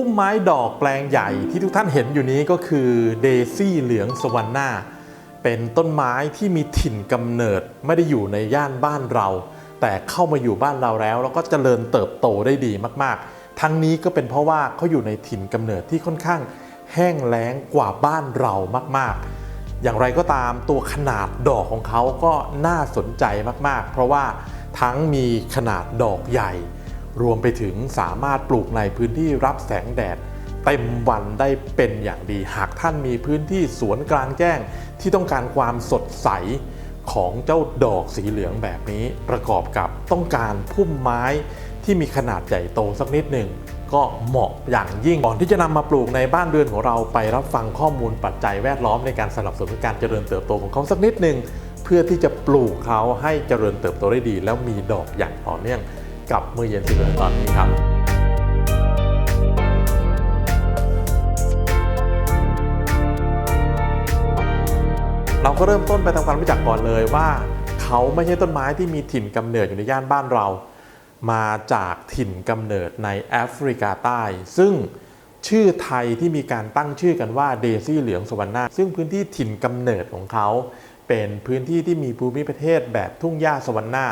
พุ่มไม้ดอกแปลงใหญ่ที่ทุกท่านเห็นอยู่นี้ก็คือเดซี่เหลืองสวรรณาเป็นต้นไม้ที่มีถิ่นกำเนิดไม่ได้อยู่ในย่านบ้านเรา แต่เข้ามาอยู่บ้านเราแล้ว แล้วก็เจริญเติบโตได้ดีมากๆ ทั้งนี้ก็เป็นเพราะว่าเขาอยู่ในถิ่นกำเนิดที่ค่อนข้างแห้งแล้งกว่าบ้านเรามากๆ อย่างไรก็ตามตัวขนาดดอกของเขาก็น่าสนใจมากๆ เพราะว่าทั้งมีขนาดดอกใหญ่ รวมไปถึงสามารถปลูกในพื้นที่รับแสงแดดเต็มวันได้เป็นอย่างดี หากท่านมีพื้นที่สวนกลางแจ้งที่ต้องการความสดใสของเจ้าดอกสีเหลืองแบบนี้ ประกอบกับต้องการพุ่มไม้ที่มีขนาดใหญ่โตสักนิดหนึ่งก็เหมาะอย่างยิ่งก่อนที่จะนำมาปลูกในบ้านเรือนของเราไปรับฟังข้อมูลปัจจัยแวดล้อมในการสนับสนุนการเจริญเติบโตของเขาสักนิดหนึ่งเพื่อที่จะปลูกเขาให้เจริญเติบโตได้ดี แล้วมีดอกอย่างต่อเนื่อง กับมือเย็นสีเหลืองตอนนี้ครับเราก็เริ่มต้นไปทำความรู้จักก่อนเลยว่า เขาไม่ใช่ต้นไม้ที่มีถิ่นกำเนิดอยู่ในย่านบ้านเรา มาจากถิ่นกำเนิดในแอฟริกาใต้ ซึ่งชื่อไทยที่มีการตั้งชื่อกันว่าเดซี่เหลืองสวรรณาซึ่งพื้นที่ถิ่นกำเนิดของเขา เป็นพื้นที่ที่มีภูมิประเทศแบบทุ่งหญ้าสวรรณา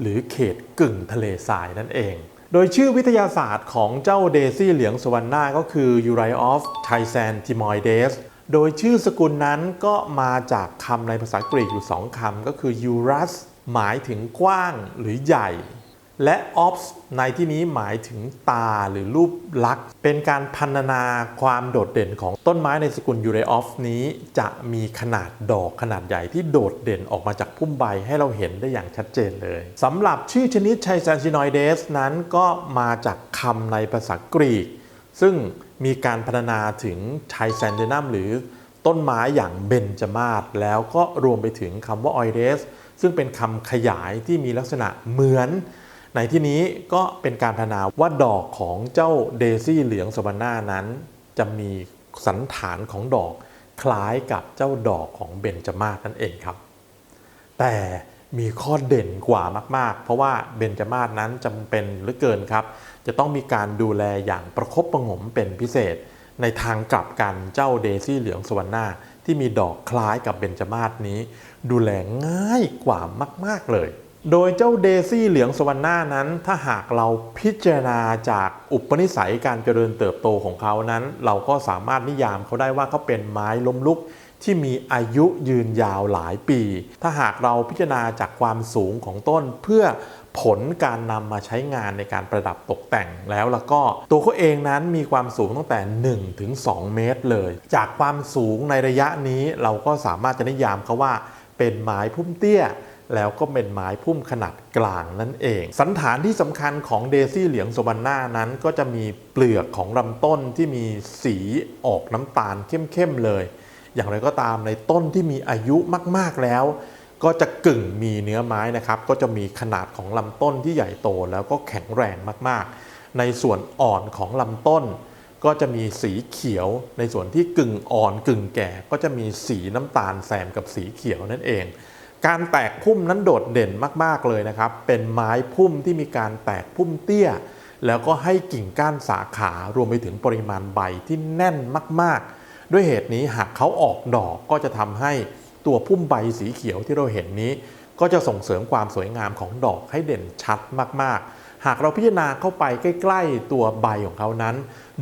หรือเขตกึ่งทะเลทรายนั่นเอง โดยชื่อวิทยาศาสตร์ของเจ้าเดซี่เหลืองสวรรณาก็คือ u r i o f t h y s a n t i m o i d e s โดยชื่อสกุลนั้นก็มาจากคำในภาษากรีกอยู่สองคำก็คือ urus หมายถึงกว้างหรือใหญ่ และ ops ในที่นี้หมายถึงตาหรือรูปลักษณ์ เป็นการพันนาความโดดเด่นของต้นไม้ในสกุลยูเรออฟนี้ จะมีขนาดดอกขนาดใหญ่ที่โดดเด่นออกมาจากพุ่มใบให้เราเห็นได้อย่างชัดเจนเลยสำหรับชื่อชนิดไชซานซินอยเดสนั้นก็มาจากคำในภาษากรีก ซึ่งมีการพัฒนาถึงไทแซนเดนัมหรือต้นไม้อย่างเบนจมาศแล้วก็รวมไปถึงคำว่าออยเดสซึ่งเป็นคำขยายที่มีลักษณะเหมือน ในที่นี้ก็เป็นการพนาว่าดอกของเจ้าเดซี่เหลืองสวรรณานั้น จะมีสันฐานของดอกคล้ายกับเจ้าดอกของเบนจมาศนั่นเองครับ แต่มีข้อเด่นกว่ามาก ๆ เพราะว่าเบญจมาศนั้นจำเป็นเหลือเกินครับ จะต้องมีการดูแลอย่างประคบประหงมเป็นพิเศษ ในทางกลับกันเจ้าเดซี่เหลืองสวรรณาที่มีดอกคล้ายกับเบญจมาศนี้ ดูแลง่ายกว่ามาก ๆเลย โดยเจ้าเดซี่เหลืองสวรรณานั้น ถ้าหากเราพิจารณาจากอุปนิสัยการเจริญเติบโตของเขานั้น เราก็สามารถนิยามเขาได้ว่าเขาเป็นไม้ล้มลุกที่มีอายุยืนยาวหลายปี ถ้าหากเราพิจารณาจากความสูงของต้นเพื่อผลการนำมาใช้งานในการประดับตกแต่งแล้วแล้วก็ตัวเขาเองนั้นมีความสูงตั้งแต่ 1 ถึง 2 เมตรเลย จากความสูงในระยะนี้เราก็สามารถจะนิยามเขาว่าเป็นไม้พุ่มเตี้ย แล้วก็เป็นไม้พุ่มขนาดกลางนั่นเอง สันฐานที่สำคัญของเดซี่เหลียงสวรรณานั้นก็จะมีเปลือกของลำต้นที่มีสีออกน้ำตาลเข้มๆเลย อย่างไรก็ตามในต้นที่มีอายุมากๆแล้ว ก็จะกึ่งมีเนื้อไม้นะครับ ก็จะมีขนาดของลำต้นที่ใหญ่โตแล้วก็แข็งแรงมากๆ ในส่วนอ่อนของลำต้นก็จะมีสีเขียวในส่วนที่กึ่งอ่อนกึ่งแก่ ก็จะมีสีน้ำตาลแซมกับสีเขียวนั่นเอง การแตกพุ่มนั้นโดดเด่นมากๆเลยนะครับ เป็นไม้พุ่มที่มีการแตกพุ่มเตี้ย แล้วก็ให้กิ่งก้านสาขารวมไปถึงปริมาณใบที่แน่นมากๆ ด้วยเหตุนี้หากเขาออกดอกก็จะทำให้ตัวพุ่มใบสีเขียวที่เราเห็นนี้ ก็จะส่งเสริมความสวยงามของดอกให้เด่นชัดมากๆ หากเราพิจารณาเข้าไปใกล้ๆตัวใบของเขานั้น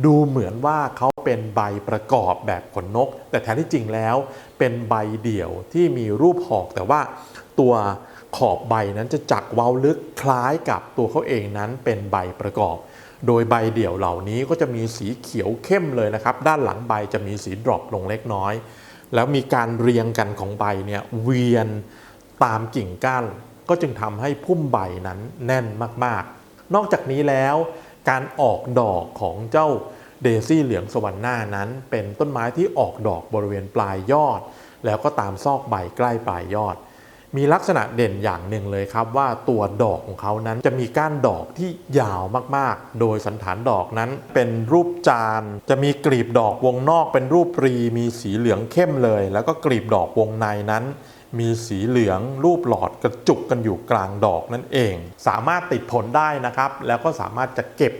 ดูเหมือนว่าเขาเป็นใบประกอบแบบขนนก แต่แท้ที่จริงแล้ว เป็นใบเดี่ยวที่มีรูปหอกแต่ว่าตัวขอบใบนั้นจะจักเว้าลึกคล้ายกับตัวเขาเองนั้นเป็นใบประกอบ โดยใบเดี่ยวเหล่านี้ก็จะมีสีเขียวเข้มเลยนะครับ ด้านหลังใบจะมีสีดรอปลงเล็กน้อย แล้วมีการเรียงกันของใบเนี่ยเวียนตามกิ่งก้านก็จึงทำให้พุ่มใบนั้นแน่นมากๆ นอกจากนี้แล้วการออกดอกของเจ้าเดซี่เหลืองสวรรค์หน้านั้นเป็นต้นไม้ที่ออกดอกบริเวณปลายยอด แล้วก็ตามซอกใบใกล้ปลายยอด มีลักษณะเด่นอย่างหนึ่งเลยครับ ว่าตัวดอกของเขานั้นจะมีก้านดอกที่ยาวมากๆ โดยสันฐานดอกนั้นเป็นรูปจาน จะมีกลีบดอกวงนอกเป็นรูปปรี มีสีเหลืองเข้มเลย แล้วก็กลีบดอกวงในนั้น มีสีเหลืองรูปหลอดกระจุกกันอยู่กลางดอกนั่นเอง สามารถติดผลได้นะครับ แล้วก็สามารถจะเก็บ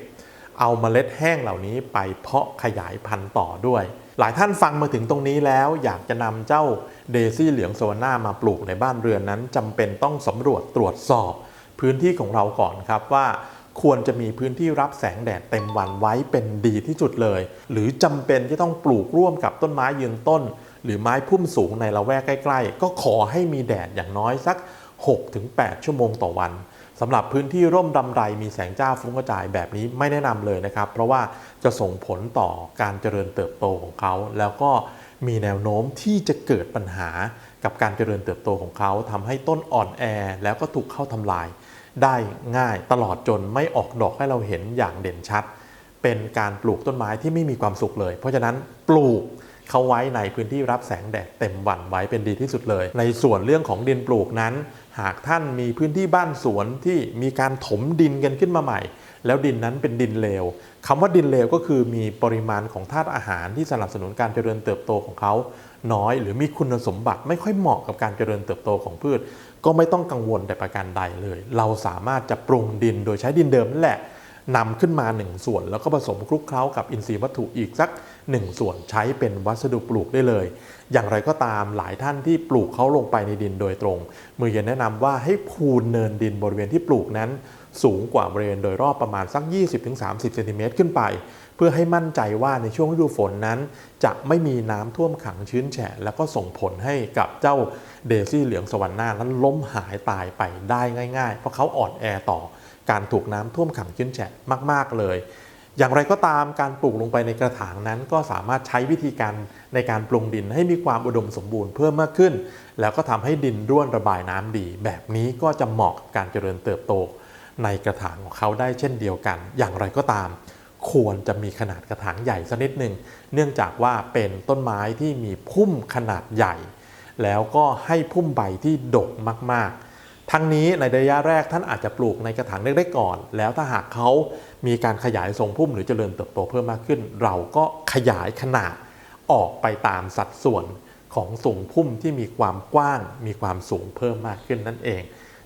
เอาเมล็ดแห้งเหล่านี้ไปเพาะขยายพันธุ์ต่อด้วย หลายท่านฟังมาถึงตรงนี้แล้ว อยากจะนำเจ้าเดซี่เหลืองโซน่ามาปลูกในบ้านเรือนนั้นจำเป็นต้องสำรวจตรวจสอบ พื้นที่ของเราก่อนครับว่าควรจะมีพื้นที่รับแสงแดดเต็มวันไว้เป็นดีที่สุดเลย หรือจำเป็นที่ต้องปลูกร่วมกับต้นไม้ยืนต้น หรือไม้พุ่มสูงในละแวกใกล้ ๆ ก็ขอให้มีแดดอย่างน้อยสัก 6-8 ชั่วโมงต่อวันสำหรับพื้นที่ร่มรำไรมีแสงจ้าฟุ้งกระจายแบบนี้ไม่แนะนำเลยนะครับ เพราะว่าจะส่งผลต่อการเจริญเติบโตของเขา แล้วก็มีแนวโน้มที่จะเกิดปัญหากับการเจริญเติบโตของเขาทำให้ต้นอ่อนแอแล้วก็ถูกเข้าทำลาย ได้ง่ายตลอดจนไม่ออกดอกให้เราเห็นอย่างเด่นชัด เป็นการปลูกต้นไม้ที่ไม่มีความสุขเลย เพราะฉะนั้นปลูก เขาไว้ในพื้นที่รับแสงแดดเต็มวันไว้เป็นดีที่สุดเลย ในส่วนเรื่องของดินปลูกนั้น หากท่านมีพื้นที่บ้านสวนที่มีการถมดินกันขึ้นมาใหม่ แล้วดินนั้นเป็นดินเลวคำว่าดินเลวก็คือมีปริมาณของธาตุอาหารที่สนับสนุนการเจริญเติบโตของเขาน้อยหรือมีคุณสมบัติไม่ค่อยเหมาะกับการเจริญเติบโตของพืช ก็ไม่ต้องกังวลแต่ประการใดเลย เราสามารถจะปรุงดินโดยใช้ดินเดิมนั่นแหละนำขึ้นมา 1 ส่วน แล้วก็ผสมคลุกเคล้ากับอินทรีย์วัตถุอีกสัก 1 ส่วนใช้เป็นวัสดุปลูกได้เลย อย่างไรก็ตามหลายท่านที่ปลูกเขาลงไปในดินโดยตรง มือเย็นแนะนำว่าให้พูนเนินดินบริเวณที่ปลูกนั้น สูงกว่าบริเวณโดยรอบประมาณสัก 20-30เซนติเมตรขึ้นไป เพื่อให้มั่นใจว่าในช่วงฤดูฝนนั้น จะไม่มีน้ำท่วมขังชื้นแฉะ แล้วก็ส่งผลให้กับเจ้าเดซี่เหลืองสวรรค์หน้านั้นล้มหายตายไปได้ง่าย ๆ เพราะเขาอ่อนแอต่อการถูกน้ำท่วมขังชื้นแฉะมาก ๆเลย อย่างไรก็ตามการปลูกลงไปในกระถางนั้นก็สามารถใช้วิธีการในการปรุงดินให้มีความอุดมสมบูรณ์เพิ่มมากขึ้น แล้วก็ทำให้ดินร่วนระบายน้ำดี แบบนี้ก็จะเหมาะกับการเจริญเติบโต ในกระถางของเขาได้เช่นเดียวกัน อย่างไรก็ตาม ควรจะมีขนาดกระถางใหญ่สักนิดหนึ่งเนื่องจากว่าเป็นต้นไม้ที่มีพุ่มขนาดใหญ่ แล้วก็ให้พุ่มใบที่ดกมากๆ ทั้งนี้ในระยะแรกท่านอาจจะปลูกในกระถางเล็กๆก่อน แล้วถ้าหากเขามีการขยายทรงพุ่มหรือเจริญเติบโตเพิ่มมากขึ้น เราก็ขยายขนาดออกไปตามสัดส่วนของทรงพุ่มที่มีความกว้าง มีความสูงเพิ่มมากขึ้นนั่นเอง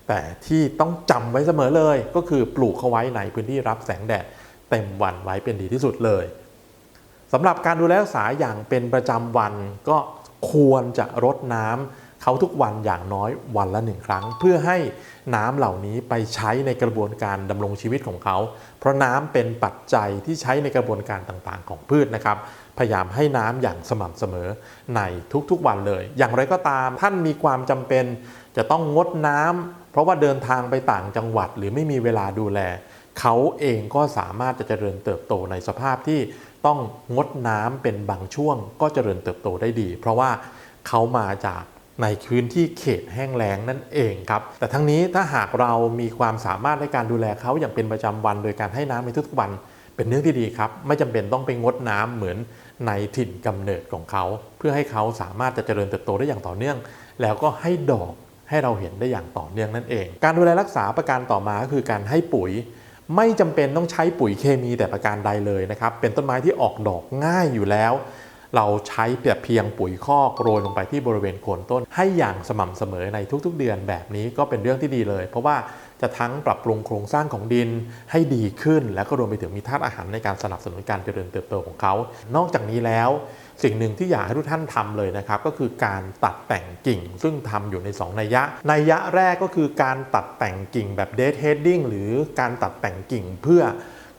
แต่ที่ต้องจำไว้เสมอเลย ก็คือปลูกเขาไว้ในพื้นที่รับแสงแดดเต็มวันไว้เป็นดีที่สุดเลยสำหรับการดูแลรักษาอย่างเป็นประจำวันก็ควรจะรดน้ำ เขาทุกวันอย่างน้อยวันละหนึ่งครั้ง เพื่อให้น้ำเหล่านี้ไปใช้ในกระบวนการดำรงชีวิตของเขา เพราะน้ำเป็นปัจจัยที่ใช้ในกระบวนการต่างๆ ของพืชนะครับ พยายามให้น้ำอย่างสม่ำเสมอในทุกๆวันเลย อย่างไรก็ตามท่านมีความจำเป็นจะต้องงดน้ำเพราะว่าเดินทางไปต่างจังหวัด หรือไม่มีเวลาดูแล เขาเองก็สามารถจะเจริญเติบโตในสภาพที่ต้องงดน้ำเป็นบางช่วง ก็เจริญเติบโตได้ดี เพราะว่าเขามาจาก ในพื้นที่เขตแห้งแล้งนั่นเองครับ แต่ทั้งนี้ถ้าหากเรามีความสามารถในการดูแลเขาอย่างเป็นประจำวัน โดยการให้น้ำในทุกๆวัน เป็นเรื่องที่ดีครับ ไม่จำเป็นต้องไปงดน้ำเหมือนในถิ่นกำเนิดของเขา เพื่อให้เขาสามารถจะเจริญเติบโตได้อย่างต่อเนื่อง แล้วก็ให้ดอกให้เราเห็นได้อย่างต่อเนื่องนั่นเอง การดูแลรักษาประการต่อมาก็คือการให้ปุ๋ย ไม่จำเป็นต้องใช้ปุ๋ยเคมีแต่ประการใดเลยนะครับ เป็นต้นไม้ที่ออกดอกง่ายอยู่แล้ว เราใช้แต่เพียงปุ๋ยคอกโรยลงไปที่บริเวณโคนต้น ให้อย่างสม่ำเสมอในทุกๆ เดือนแบบนี้ก็เป็นเรื่องที่ดีเลย เพราะว่าจะทั้งปรับปรุงโครงสร้างของดินให้ดีขึ้น แล้วก็รวมไปถึงมีธาตุอาหารในการสนับสนุนการเจริญเติบโตของเขา นอกจากนี้แล้ว สิ่งหนึ่งที่อยากให้ทุกท่านทำเลยนะครับ ก็คือการตัดแต่งกิ่ง ซึ่งทำอยู่ใน 2 นัยยะ นัยยะแรกก็คือการตัดแต่งกิ่งแบบ dead heading หรือการตัดแต่งกิ่งเพื่อ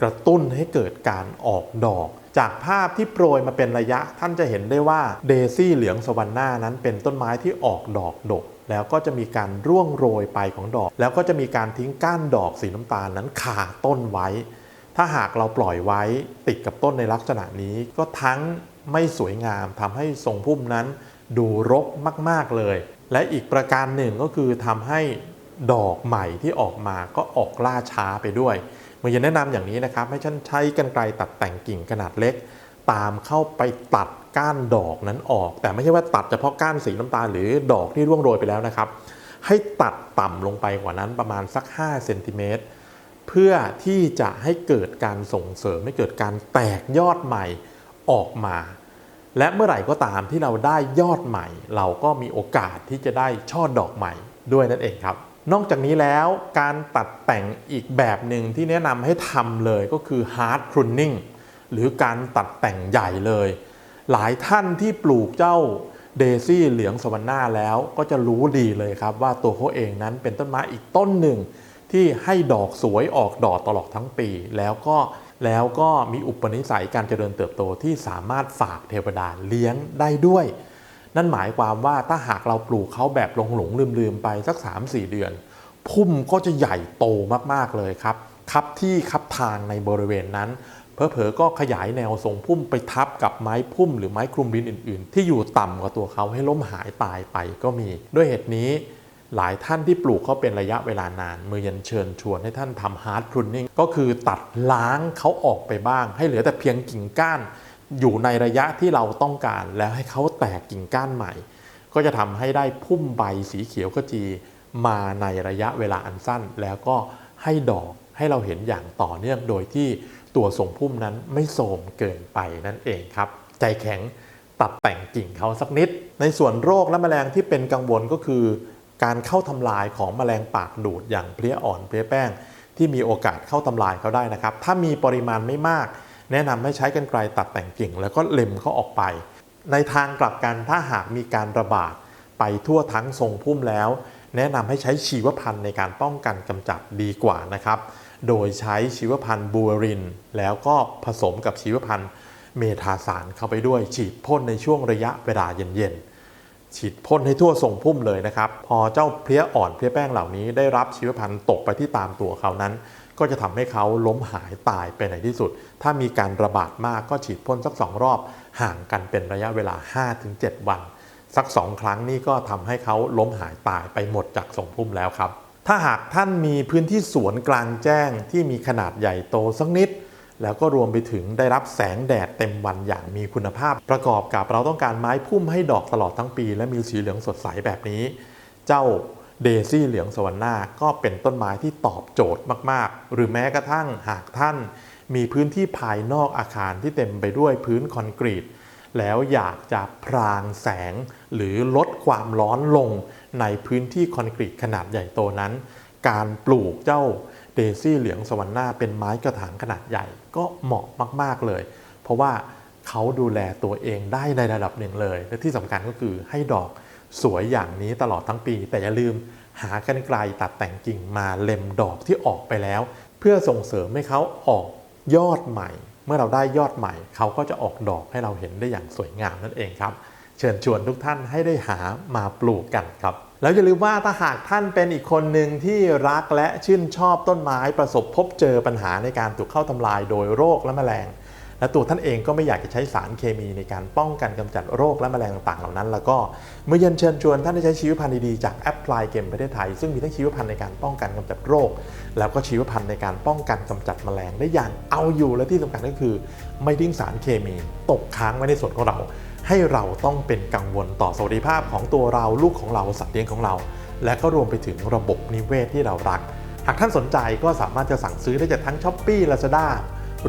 กระตุ้นให้เกิดการออกดอก จากภาพที่โปรยมาเป็นระยะ ท่านจะเห็นได้ว่าเดซี่เหลืองสวรรค์หน้านั้นเป็นต้นไม้ที่ออกดอกดกแล้วก็จะมีการร่วงโรยไปของดอก แล้วก็จะมีการทิ้งก้านดอกสีน้ำตาลนั้นคาต้นไว้ ถ้าหากเราปล่อยไว้ติดกับต้นในลักษณะนี้ ก็ทั้งไม่สวยงามทำให้ทรงพุ่มนั้น ดูรกมาก ๆเลย และอีกประการหนึ่งก็คือทำให้ดอกใหม่ที่ออกมาก็ออกล่าช้าไปด้วย มื่อจะแนะนำอย่างนี้นะครับ ให้ท่านใช้กันไกรตัดแต่งกิ่งขนาดเล็ก ตามเข้าไปตัดก้านดอกนั้นออก แต่ไม่ใช่ว่าตัดเฉพาะก้านสีน้ำตาลหรือดอกที่ร่วงโรยไปแล้วนะครับ ให้ตัดต่ำลงไปกว่านั้นประมาณสัก5เซนติเมตรเพื่อที่จะให้เกิดการส่งเสริมให้เกิดการแตกยอดใหม่ออกมา และเมื่อไหร่ก็ตามที่เราได้ยอดใหม่ เราก็มีโอกาสที่จะได้ช่อดอกใหม่ด้วยนั่นเองครับ นอกจากนี้แล้วการตัดแต่งอีกแบบหนึ่งที่แนะนำให้ทำเลยก็คือ hard pruning หรือการตัดแต่งใหญ่เลย หลายท่านที่ปลูกเจ้าเดซี่เหลืองสวรรณาแล้วก็จะรู้ดีเลยครับว่าตัวเขาเองนั้นเป็นต้นไม้อีกต้นหนึ่ง ที่ให้ดอกสวยออกดอกตลอดทั้งปี แล้วก็แล้วก็มีอุปนิสัยการเจริญเติบโตที่สามารถฝากเทวดาเลี้ยงได้ด้วย นั่นหมายความว่าถ้าหากเราปลูกเขาแบบหลงหลงลืมลืมไปสัก 3-4 เดือน พุ่มก็จะใหญ่โตมากๆเลยครับคับที่คับทางในบริเวณนั้นเพอเพอๆก็ขยายแนวทรงพุ่มไปทับกับไม้พุ่มหรือไม้คลุมดินอื่น ๆ ที่อยู่ต่ำกว่าตัวเขาให้ล้มหายตายไปก็มี ด้วยเหตุนี้หลายท่านที่ปลูกเขาเป็นระยะเวลานานมือยันเชิญชวนให้ท่านทำฮาร์ดพรุนนิ่งก็คือตัดล้างเขาออกไปบ้าง ให้เหลือแต่เพียงกิ่งก้าน อยู่ในระยะที่เราต้องการแล้วให้เขาแตกกิ่งก้านใหม่ ก็จะทำให้ได้พุ่มใบสีเขียวขจีมาในระยะเวลาอันสั้น แล้วก็ให้ดอกให้เราเห็นอย่างต่อเนื่องโดยที่ตัวทรงพุ่มนั้นไม่โทมเกินไปนั่นเองครับ ใจแข็งตัดแต่งกิ่งเขาสักนิด ในส่วนโรคและแมลงที่เป็นกังวลก็คือ การเข้าทำลายของแมลงปากดูดอย่างเพลี้ยอ่อนเพลี้ยแป้ง ที่มีโอกาสเข้าทำลายเขาได้นะครับ ถ้ามีปริมาณไม่มาก แนะนำให้ใช้กรรไกรตัดแต่งกิ่ง แล้วก็เล็มเขาออกไป ในทางกลับกันถ้าหากมีการระบาดไปทั่วทั้งทรงพุ่มแล้ว แนะนำให้ใช้ชีวพันธุ์ในการป้องกันกำจัดดีกว่านะครับ โดยใช้ชีวพันธุ์บูริน แล้วก็ผสมกับชีวพันธุ์เมทาสารเข้าไปด้วย ฉีดพ่นในช่วงระยะเวลาเย็นๆ ฉีดพ่นให้ทั่วทรงพุ่มเลยนะครับ พอเจ้าเพลี้ยอ่อนเพลี้ยแป้งเหล่านี้ได้รับชีวพันธุ์ตกไปที่ตามตัวเขานั้น ก็จะทำให้เขาล้มหายตายไปในที่สุด ถ้ามีการระบาดมากก็ฉีดพ่นสักสองรอบ ห่างกันเป็นระยะเวลา 5-7 วัน สักสองครั้งนี่ก็ทำให้เขาล้มหายตายไปหมดจากทรงพุ่มแล้วครับ ถ้าหากท่านมีพื้นที่สวนกลางแจ้งที่มีขนาดใหญ่โตสักนิด แล้วก็รวมไปถึงได้รับแสงแดดเต็มวันอย่างมีคุณภาพ ประกอบกับเราต้องการไม้พุ่มให้ดอกตลอดทั้งปี และมีสีเหลืองสดใสแบบนี้ เจ้า เดซี่เหลืองสวรรณาก็เป็นต้นไม้ที่ตอบโจทย์มาก ๆ หรือแม้กระทั่งหากท่าน มีพื้นที่ภายนอกอาคารที่เต็มไปด้วยพื้นคอนกรีต แล้วอยากจะพรางแสง หรือลดความร้อนลงในพื้นที่คอนกรีตขนาดใหญ่โตนั้น การปลูกเจ้าเดซี่เหลืองสวรรณาเป็นไม้กระถางขนาดใหญ่ ก็เหมาะมาก ๆ เลย เพราะว่าเขาดูแลตัวเองได้ในระดับหนึ่งเลย และที่สำคัญก็คือให้ดอก สวยอย่างนี้ตลอดทั้งปี แต่อย่าลืมหากรรไกรตัดแต่งกิ่งมาเล็มดอกที่ออกไปแล้ว เพื่อส่งเสริมให้เขาออกยอดใหม่ เมื่อเราได้ยอดใหม่ เขาก็จะออกดอกให้เราเห็นได้อย่างสวยงามนั่นเองครับ เชิญชวนทุกท่านให้ได้หามาปลูกกันครับแล้วอย่าลืมว่าถ้าหากท่านเป็นอีกคนหนึ่งที่รักและชื่นชอบต้นไม้ประสบพบเจอปัญหาในการถูกเข้าทำลายโดยโรคและแมลง และตัวท่านเองก็ไม่อยากจะใช้สารเคมีในการป้องกันกำจัดโรคและแมลงต่างๆ เหล่านั้น แล้วก็เมื่อเย็นเชิญชวนท่านได้ใช้ชีวพันธุ์ดีๆจากแอปพลายเกมประเทศไทย ซึ่งมีทั้งชีวพันธุ์ในการป้องกันกำจัดโรค แล้วก็ชีวพันธุ์ในการป้องกันกำจัดแมลงได้อย่างเอาอยู่และที่สำคัญก็คือ ไม่ทิ้งสารเคมีตกค้างไว้ในส่วนของเรา ให้เราต้องเป็นกังวลต่อสวัสดิภาพของตัวเราลูกของเราสัตว์เลี้ยงของเรา และก็รวมไปถึงระบบนิเวศที่เรารัก หากท่านสนใจก็สามารถจะสั่งซื้อได้จากทั้ง s h อ p e e Lazada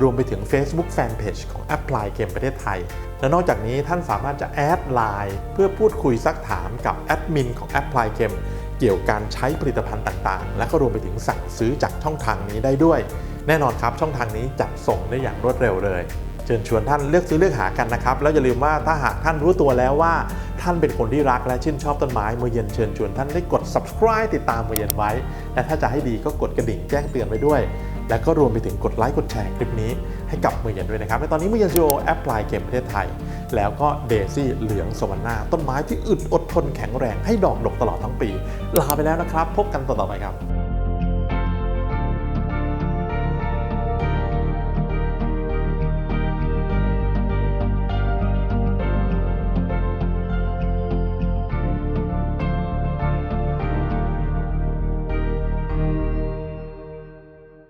รวมไปถึง Facebook Fanpage ของ Apply Game ประเทศไทย และนอกจากนี้ท่านสามารถจะแอดไลน์เพื่อพูดคุยซักถามกับแอดมินของ Apply Game เกี่ยวกับการใช้ผลิตภัณฑ์ต่างๆ และก็รวมไปถึงสั่งซื้อจากช่องทางนี้ได้ด้วย แน่นอนครับช่องทางนี้จัดส่งได้อย่างรวดเร็วเลยเชิญชวนท่านเลือกซื้อเลือกหากันนะครับ แล้วอย่าลืมว่าถ้าหากท่านรู้ตัวแล้วว่า ท่านเป็นคนที่รักและชื่นชอบต้นไม้มือเย็นเชิญชวนท่านได้กด subscribe ติดตามมือเย็นไว้ และถ้าจะให้ดีก็กดกระดิ่งแจ้งเตือนไว้ด้วย และก็รวมไปถึงกดไลค์กดแชร์คลิปนี้ให้กับมือเย็นด้วยนะครับในตอนนี้มือเย็นซีโอแอปพลายเกมประเทศไทย แล้วก็เดซี่เหลืองสวรรณาต้นไม้ที่อึดอดทนแข็งแรงให้ดอกดกตลอดทั้งปี ลาไปแล้วนะครับ พบกันต่อๆไปครับ